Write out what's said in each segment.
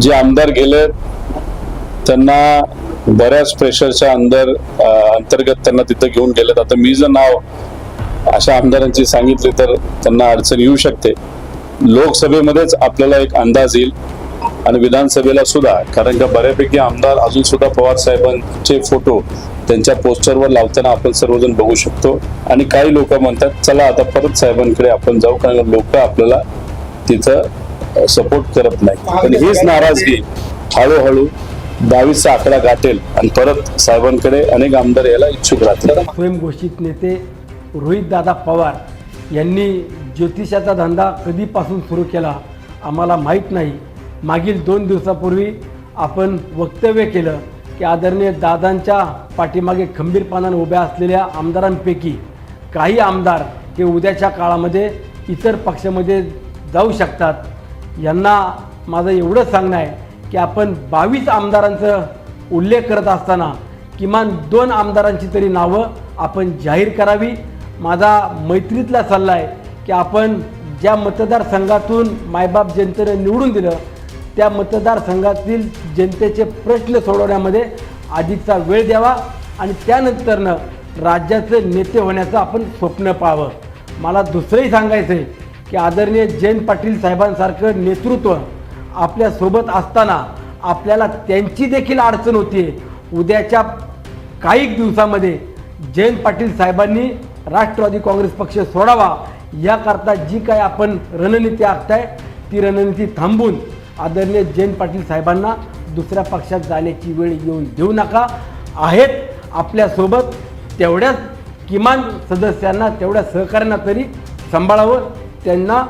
जे आमदार गेले त्यांना बऱ्याच प्रेशरच्या अंदर अंतर्गत त्यांना तिथं घेऊन गेलेत. आता मी जर नाव अशा आमदारांची सांगितले तर त्यांना अडचण येऊ शकते. लोकसभेमध्येच आपल्याला एक अंदाज येईल आणि विधानसभेला सुद्धा कारण का बऱ्यापैकी आमदार अजून सुद्धा पवार साहेबांचे फोटो त्यांच्या पोस्टरवर लावताना आपण सर्वजण बघू शकतो. आणि काही लोक म्हणतात चला आता परत साहेबांकडे आपण जाऊ कारण लोक आपल्याला तिथं सपोर्ट करत नाही. पण हीच नाराजगी हळूहळू दहावीचा आकडा गाठेल आणि परत साहेबांकडे अनेक आमदार यायला इच्छुक राहतील. स्वयंघोषित नेते रोहित दादा पवार यांनी ज्योतिषाचा धंदा कधीपासून सुरू केला आम्हाला माहीत नाही. मागील दोन दिवसापूर्वी आपण वक्तव्य केलं की आदरणीय दादांच्या पाठीमागे खंबीरपणाने उभ्या असलेल्या आमदारांपैकी काही आमदार हे उद्याच्या काळामध्ये इतर पक्षामध्ये जाऊ शकतात. यांना माझं एवढं सांगणं आहे की आपण बावीस आमदारांचं उल्लेख करत असताना किमान दोन आमदारांची तरी नावं आपण जाहीर करावी. माझा मैत्रीतला सल्ला आहे की आपण ज्या मतदारसंघातून मायबाप जनतेनं निवडून दिलं त्या मतदारसंघातील जनतेचे प्रश्न सोडवण्यामध्ये अधिकचा वेळ द्यावा आणि त्यानंतरनं राज्याचे नेते होण्याचं आपण स्वप्न पाहावं. मला दुसरंही सांगायचं आहे की आदरणीय जयंत पाटील साहेबांसारखं नेतृत्व आपल्यासोबत असताना आपल्याला त्यांची देखील अडचण होती. उद्याच्या काही दिवसामध्ये जयंत पाटील साहेबांनी राष्ट्रवादी काँग्रेस पक्ष सोडावा याकरता जी काय आपण रणनीती आखताय ती रणनीती थांबून आदरणीय जयंत पाटील साहेबांना दुसऱ्या पक्षात जाण्याची वेळ येऊन देऊ नका. आहेत आपल्यासोबत तेवढ्याच किमान सदस्यांना तेवढ्या सहकार्यांना तरी सांभाळावं. त्यांना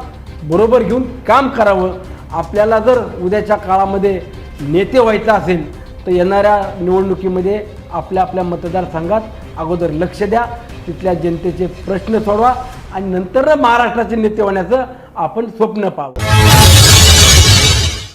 बरोबर घेऊन काम करावं. आपल्याला जर उद्याच्या काळामध्ये नेते व्हायचं असेल तर येणाऱ्या निवडणुकीमध्ये आपल्या आपल्या मतदारसंघात अगोदर लक्ष द्या. तिथल्या जनतेचे प्रश्न सोडवा आणि नंतर महाराष्ट्राचे नेते होण्याचं आपण स्वप्न पाहू